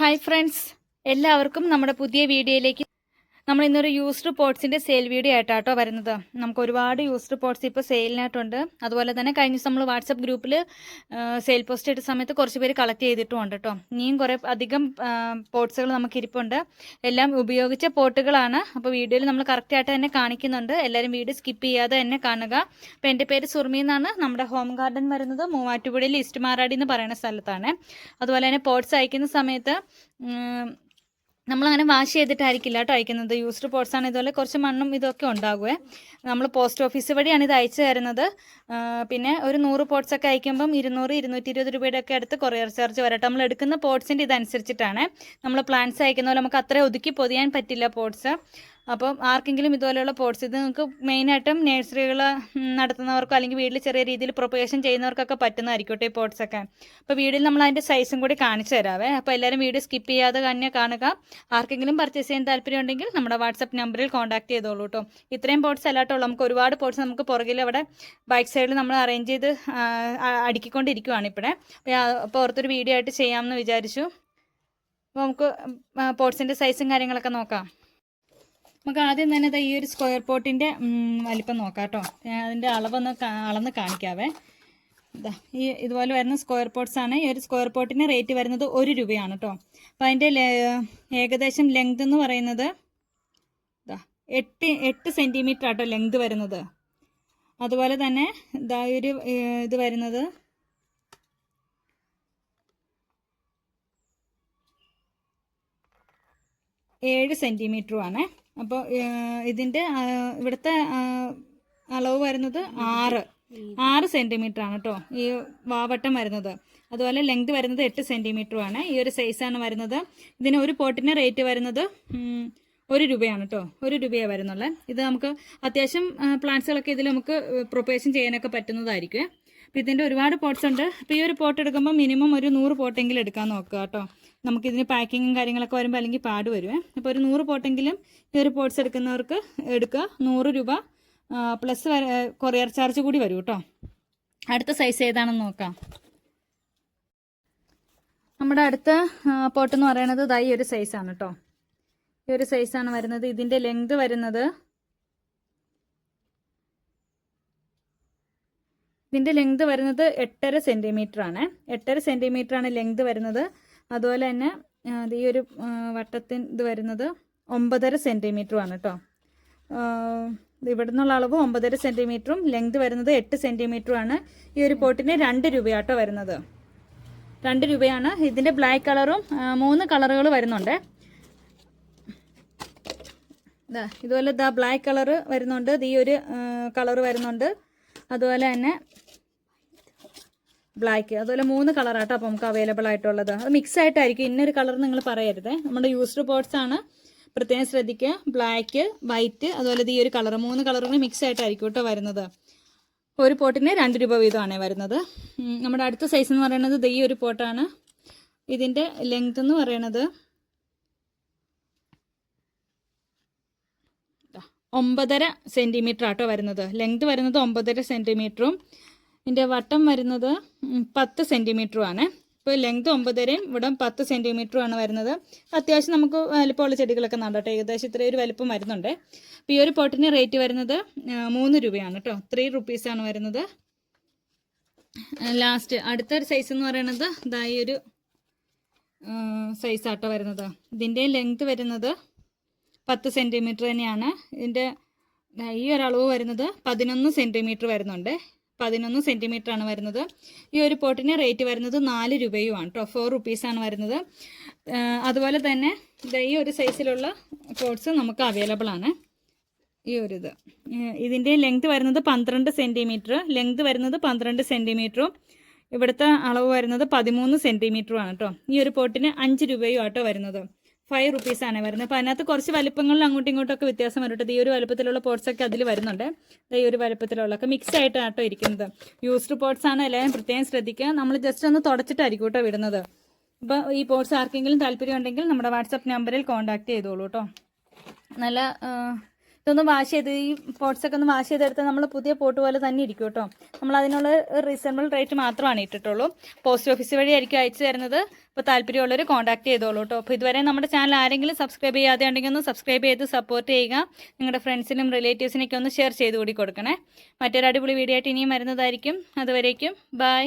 Hi friends എല്ലാവർക്കും നമ്മുടെ പുതിയ വീഡിയോയിലേക്ക് നമ്മൾ ഇന്നൊരു യൂസ്ഡ് പോട്ട്സിന്റെ സെയിൽ വീഡിയോ ആയിട്ടാട്ടോ വരുന്നത്. നമുക്ക് ഒരുപാട് യൂസ്ഡ് പോട്ട്സ് ഇപ്പോൾ സെയിലിനായിട്ടുണ്ട് അതുപോലെ തന്നെ കഴിഞ്ഞ ദിവസം നമ്മൾ വാട്സപ്പ് ഗ്രൂപ്പിൽ സെയിൽ പോസ്റ്റ് ഇട്ട സമയത്ത് കുറച്ച് പേര് കളക്ട് ചെയ്തിട്ടുമുണ്ട് കേട്ടോ ഇനിയും കുറേ അധികം പോട്ട്സുകൾ നമുക്ക് ഇരിപ്പുണ്ട്. എല്ലാം ഉപയോഗിച്ച പോട്ടുകളാണ് അപ്പോൾ വീഡിയോയിൽ നമ്മൾ കറക്റ്റായിട്ട് തന്നെ കാണിക്കുന്നുണ്ട്. എല്ലാവരും വീഡിയോ സ്കിപ്പ് ചെയ്യാതെ തന്നെ കാണുക. അപ്പോൾ എന്റെ പേര് സുർമി എന്നാണ്. നമ്മുടെ ഹോം ഗാർഡൻ വരുന്നത് മൂവാറ്റുപുഴയിൽ ഈസ്റ്റ് മാറാടി എന്ന് പറയുന്ന സ്ഥലത്താണ്. അതുപോലെ തന്നെ പോട്ട്സ് അയക്കുന്ന സമയത്ത് നമ്മളങ്ങനെ വാഷ് ചെയ്തിട്ടായിരിക്കില്ല കേട്ടോ അയക്കുന്നത്. യൂസ്ഡ് പോട്ട്സ് ആണ് ഇതുപോലെ കുറച്ച് മണ്ണും ഇതൊക്കെ ഉണ്ടാകുമേ നമ്മൾ പോസ്റ്റ് ഓഫീസ് വഴിയാണ് ഇത് അയച്ചു തരുന്നത്. പിന്നെ ഒരു നൂറ് പോട്ട്സ് ഒക്കെ അയക്കുമ്പം ഇരുന്നൂറ് ഇരുന്നൂറ്റി ഇരുപത് രൂപയുടെ ഒക്കെ അടുത്ത് കൊറിയർ ചാർജ് വരട്ടെ. നമ്മൾ എടുക്കുന്ന പോട്ട്സിന്റെ ഇതനുസരിച്ചിട്ടാണ് നമ്മൾ പ്ലാന്റ്സ് അയക്കുന്ന പോലെ നമുക്ക് അത്ര ഒതുക്കി പൊതിയാൻ പറ്റില്ല പോട്ട്സ് അപ്പം ആർക്കെങ്കിലും ഇതുപോലെയുള്ള പോട്ട്സ് ഇത് നിങ്ങൾക്ക് മെയിനായിട്ടും നേഴ്സറികൾ നടത്തുന്നവർക്കോ അല്ലെങ്കിൽ വീട്ടിൽ ചെറിയ രീതിയിൽ പ്രൊപ്പഗേഷൻ ചെയ്യുന്നവർക്കൊക്കെ പറ്റുന്നതായിരിക്കും ഈ പോട്ട്സ് ഒക്കെ. അപ്പോൾ വീഡിയോയിൽ നമ്മൾ അതിന്റെ സൈസും കൂടി കാണിച്ചു തരാവേ. അപ്പോൾ എല്ലാവരും വീഡിയോ സ്കിപ്പ് ചെയ്യാതെ തന്നെ കാണുക. ആർക്കെങ്കിലും പർച്ചേസ് ചെയ്യാൻ താല്പര്യം ഉണ്ടെങ്കിൽ നമ്മുടെ വാട്സപ്പ് നമ്പറിൽ കോൺടാക്ട് ചെയ്തോളൂ കേട്ടോ ഇത്രയും പോട്ട്സ് അല്ലാട്ടുള്ളൂ നമുക്ക് ഒരുപാട് പോട്ട്സ് നമുക്ക് പുറകിൽ അവിടെ ബൈക്ക് സൈഡിൽ നമ്മൾ അറേഞ്ച് ചെയ്ത് അടുക്കിക്കൊണ്ടിരിക്കുവാണ് ഇപ്പോഴേ. അപ്പോൾ ഓർത്തൊരു വീഡിയോ ആയിട്ട് ചെയ്യാമെന്ന് വിചാരിച്ചു. അപ്പോൾ നമുക്ക് പോട്ട്സിന്റെ സൈസും കാര്യങ്ങളൊക്കെ നോക്കാം. നമുക്ക് ആദ്യം തന്നെ ഈ ഒരു സ്ക്വയർ പോട്ടിന്റെ വലിപ്പം നോക്കാം കേട്ടോ. അതിന്റെ അളവൊന്ന് അളന്ന് കാണിക്കാവേ. ഇതാ ഈ ഇതുപോലെ വരുന്ന സ്ക്വയർ പോട്ട്സ് ആണ്. ഈ ഒരു സ്ക്വയർ പോട്ടിന് റേറ്റ് വരുന്നത് ഒരു രൂപയാണ് കേട്ടോ. അപ്പം അതിന്റെ ഏകദേശം ലെങ്ത് എന്ന് പറയുന്നത് ഇതാ എട്ട് എട്ട് സെന്റിമീറ്റർ ആട്ടോ ലെങ്ത് വരുന്നത്. അതുപോലെ തന്നെ ഇതാ ഒരു ഇത് വരുന്നത് ഏഴ് സെന്റിമീറ്ററുമാണ് അപ്പോൾ ഇതിന്റെ ഇവിടുത്തെ അളവ് വരുന്നത് ആറ്. ആറ് സെന്റിമീറ്റർ ആണ് കേട്ടോ ഈ വാവട്ടം വരുന്നത്. അതുപോലെ ലെങ്ത് വരുന്നത് എട്ട് സെന്റിമീറ്ററും ആണ്. ഈ ഒരു സൈസാണ് വരുന്നത്. ഇതിന് ഒരു പോട്ടിന് റേറ്റ് വരുന്നത് ഒരു രൂപയാണ് കേട്ടോ ഒരു രൂപയാണ് വരുന്നുള്ളത് ഇത് നമുക്ക് അത്യാവശ്യം പ്ലാന്റ്സുകളൊക്കെ ഇതിൽ നമുക്ക് പ്രൊപ്പേഷൻ ചെയ്യാനൊക്കെ പറ്റുന്നതായിരിക്കും അപ്പോൾ ഇതിന്റെ ഒരുപാട് പോട്ട്സ് ഉണ്ട്. അപ്പോൾ ഈ ഒരു പോട്ട് എടുക്കുമ്പോൾ മിനിമം ഒരു നൂറ് പോട്ടെങ്കിലും എടുക്കാൻ നോക്കുക കേട്ടോ. നമുക്കിതിന് പാക്കിങ്ങും കാര്യങ്ങളൊക്കെ വരുമ്പോൾ അല്ലെങ്കിൽ പാട് വരുമേ അപ്പോൾ ഒരു നൂറ് പോട്ടെങ്കിലും ഈ ഒരു പോട്ട്സ് എടുക്കുന്നവർക്ക് എടുക്കുക. നൂറ് രൂപ പ്ലസ് കൊറിയർ ചാർജ് കൂടി വരും കേട്ടോ. അടുത്ത സൈസ് ഏതാണെന്ന് നോക്കാം. നമ്മുടെ അടുത്ത പോട്ട് എന്ന് പറയുന്നത് ഈ ഒരു സൈസാണ് കേട്ടോ. ഈ ഒരു സൈസാണ് വരുന്നത്. ഇതിന്റെ ലെങ്ത് വരുന്നത് ഇതിന്റെ ലെങ്ത് വരുന്നത് എട്ടര സെന്റിമീറ്റർ ആണ്. എട്ടര സെന്റിമീറ്റർ ആണ് ലെങ്ത് വരുന്നത്. അതുപോലെ തന്നെ ഈ ഒരു വട്ടത്തിന് ഇത് വരുന്നത് ഒമ്പതര സെന്റിമീറ്ററും ആണ് കേട്ടോ ഇവിടെ നിന്നുള്ള അളവ് ഒമ്പതര സെന്റിമീറ്ററും ലെങ്ത് വരുന്നത് എട്ട് സെന്റിമീറ്ററും ആണ്. ഈ ഒരു പോട്ടിന് രണ്ട് രൂപയാട്ടോ വരുന്നത്. രണ്ട് രൂപയാണ്. ഇതിന്റെ ബ്ലാക്ക് കളറും മൂന്ന് കളറുകൾ വരുന്നുണ്ട്. ഇതാ ഇതുപോലെ ദാ ബ്ലാക്ക് കളറ് വരുന്നുണ്ട്. ഈ ഒരു കളർ വരുന്നുണ്ട്. അതുപോലെ തന്നെ ബ്ലാക്ക് അതുപോലെ മൂന്ന് കളറാട്ടോ അപ്പോൾ നമുക്ക് അവൈലബിൾ ആയിട്ടുള്ളത്. അത് മിക്സ് ആയിട്ടായിരിക്കും. ഇന്നൊരു കളർ നിങ്ങൾ പറയരുത്. നമ്മുടെ യൂസ്ഡ് ബോർഡ്സ് ആണ്. പ്രത്യേകം ശ്രദ്ധിക്കുക. ബ്ലാക്ക് വൈറ്റ് അതുപോലെ ഈ ഒരു കളർ മൂന്ന് കളറുകൾ മിക്സ് ആയിട്ടായിരിക്കും കേട്ടോ വരുന്നത്. ഒരു പോട്ടിന് രണ്ട് രൂപ വീതമാണ് വരുന്നത്. നമ്മുടെ അടുത്ത സൈസ് എന്ന് പറയുന്നത് ഈ ഒരു പോട്ടാണ്. ഇതിന്റെ ലെങ്ത് എന്ന് പറയുന്നത് ഒമ്പതര സെന്റിമീറ്റർ ആട്ടോ വരുന്നത്. ലെങ്ത് വരുന്നത് ഒമ്പതര സെന്റിമീറ്ററും ഇതിന്റെ വട്ടം വരുന്നത് പത്ത് സെന്റിമീറ്ററും ആണ്. ഇപ്പോൾ ലെങ്ത് ഒമ്പതരയും ഇവിടെ പത്ത് സെന്റിമീറ്ററും ആണ് വരുന്നത്. അത്യാവശ്യം നമുക്ക് വലിപ്പമുള്ള ചെടികളൊക്കെ നടട്ടെ ഏകദേശം ഇത്രയും ഒരു വലിപ്പം വരുന്നുണ്ട്. അപ്പോൾ ഈ ഒരു പോട്ടിന് റേറ്റ് വരുന്നത് മൂന്ന് രൂപയാണ് കേട്ടോ. ത്രീ റുപ്പീസാണ് വരുന്നത്. ലാസ്റ്റ് അടുത്തൊരു സൈസ് എന്ന് പറയുന്നത് ഇതായി ഒരു സൈസ് ആട്ടോ വരുന്നത്. ഇതിന്റെ ലെങ്ത് വരുന്നത് പത്ത് സെന്റിമീറ്റർ തന്നെയാണ്. ഇതിന്റെ ഈ ഒരളവ് വരുന്നത് പതിനൊന്ന് സെന്റിമീറ്റർ വരുന്നുണ്ട്. പതിനൊന്ന് സെന്റിമീറ്റർ ആണ് വരുന്നത്. ഈ ഒരു പോട്ടിന് റേറ്റ് വരുന്നത് നാല് രൂപയുമാണ് കേട്ടോ ഫോർ റുപ്പീസാണ് വരുന്നത്. അതുപോലെ തന്നെ ഈ ഒരു സൈസിലുള്ള പോട്ട്സ് നമുക്ക് അവൈലബിൾ ആണ്. ഈ ഒരു ഇത്. ഇതിന്റെ ലെങ്ത് വരുന്നത് പന്ത്രണ്ട് സെന്റിമീറ്റർ ലെങ്ത് വരുന്നത് പന്ത്രണ്ട് സെന്റിമീറ്ററും ഇവിടുത്തെ അളവ് വരുന്നത് പതിമൂന്ന് സെന്റിമീറ്ററും ആണ് കേട്ടോ ഈ ഒരു പോട്ടിന് അഞ്ച് രൂപയും വരുന്നത്. ഫൈവ് റുപ്പീസ് ആണ് വരുന്നത്. അപ്പോൾ അതിനകത്ത് കുറച്ച് വലിപ്പങ്ങളിൽ അങ്ങോട്ടും ഇങ്ങോട്ടും ഒക്കെ വ്യത്യാസം വരും ഈ ഒരു വലുപ്പത്തിലുള്ള പോട്ട്സൊക്കെ അതിൽ വരുന്നുണ്ട്. ഈ ഒരു വലുപ്പത്തിലുള്ളതൊക്കെ മിക്സ് ആയിട്ടാണ് കേട്ടോ ഇരിക്കുന്നത്. യൂസ്ഡ് പോട്ട്സ് ആണ് എല്ലാവരും പ്രത്യേകം ശ്രദ്ധിക്കുക. നമ്മൾ ജസ്റ്റ് ഒന്ന് തുടച്ചിട്ടായിരിക്കും കേട്ടോ വിടുന്നത്. അപ്പോൾ ഈ പോട്ട്സ് ആർക്കെങ്കിലും താല്പര്യം ഉണ്ടെങ്കിൽ നമ്മുടെ വാട്സപ്പ് നമ്പറിൽ കോൺടാക്ട് ചെയ്തോളൂ കേട്ടോ. നല്ല ഇതൊന്ന് വാഷ് ചെയ്ത് ഈ പോട്ട്സ് ഒക്കെ ഒന്ന് വാഷ് ചെയ്തെടുത്താൽ നമ്മൾ പുതിയ പോട്ട് പോലെ തന്നെ ഇരിക്കും കേട്ടോ. നമ്മൾ അതിനുള്ള റീസണബിൾ റേറ്റ് മാത്രമാണ് ഇട്ടിട്ടുള്ളൂ. പോസ്റ്റ് ഓഫീസ് വഴി ആയിരിക്കും അയച്ചു തരുന്നത്. അപ്പോൾ താല്പര്യമുള്ളവർ കോൺടാക്ട് ചെയ്തോളൂ കേട്ടോ. അപ്പോൾ ഇതുവരെ നമ്മുടെ ചാനൽ ആരെങ്കിലും സബ്സ്ക്രൈബ് ചെയ്യാതെ ഉണ്ടെങ്കിൽ ഒന്ന് സബ്സ്ക്രൈബ് ചെയ്ത് സപ്പോർട്ട് ചെയ്യുക. നിങ്ങളുടെ ഫ്രണ്ട്സിനും റിലേറ്റീവ്സിനൊക്കെ ഒന്ന് ഷെയർ ചെയ്ത് കൂടി കൊടുക്കണേ. മറ്റൊരു അടിപൊളി വീഡിയോ ആയിട്ട് ഇനിയും വരുന്നതായിരിക്കും. അതുവരേക്കും ബൈ